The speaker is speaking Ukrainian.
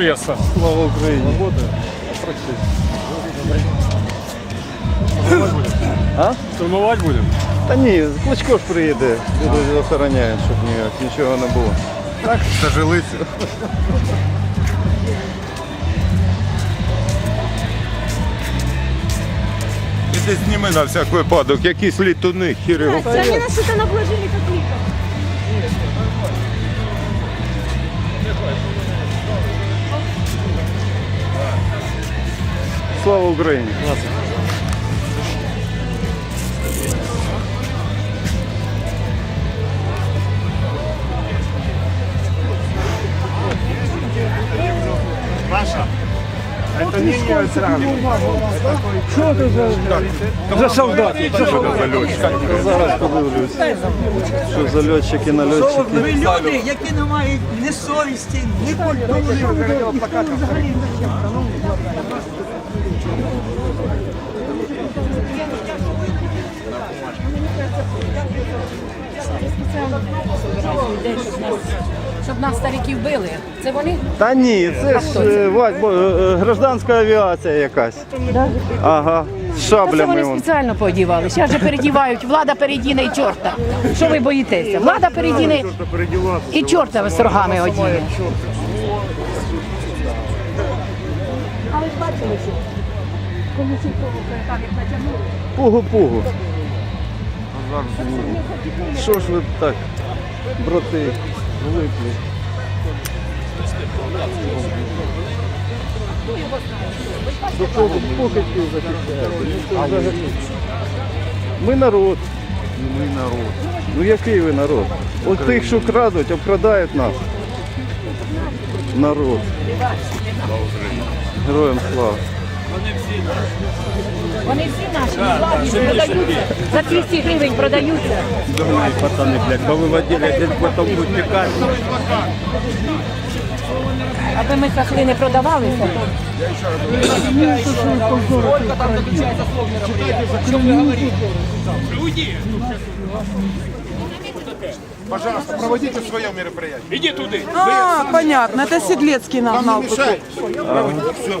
пресса. Слава Україні. А? Штурмовать будем? Та ні, Кличко ж приїде, люди охороняють, щоб ніяк, нічого не було. Так, зажилися. Іди зніми на всяк випадок, якісь літуни, хір його. Они нас это как ликом. Слава Україні! Зараз подивлюсь, що за льотчики, нальотчики. Ви люди, які не мають ні совісті, ні культури. Щоб нас стариків били. Це вони? Та ні, це ж е, бо, е, гражданська авіація якась. Ага, з Та це шаблями. вони вон. спеціально поодівали. Зараз же передівають, влада передіне і чорта. Що ви боїтеся? Влада передіне і чорта з рогами одіне. Але ж бачили, що комісію там як натягнули. Пугу-пугу. Що ж ви так, брати, влипли? До кого покидьків захищаєте? Ну. Ми народ. Ми народ. Ну який ви народ? От тих, що крадуть, обкрадають нас. Народ. Героям слава. Вони всі наші, владні, продаються. За 200 гривень продаються. Пацани, блядь, повиводили, десь потім будуть тікати. Аби ми хахли не продавалися. Пожалуйста, проводите своє мероприятие. Иди туди. А, понятно, это Седлецкий нагнал. Мешай. Все.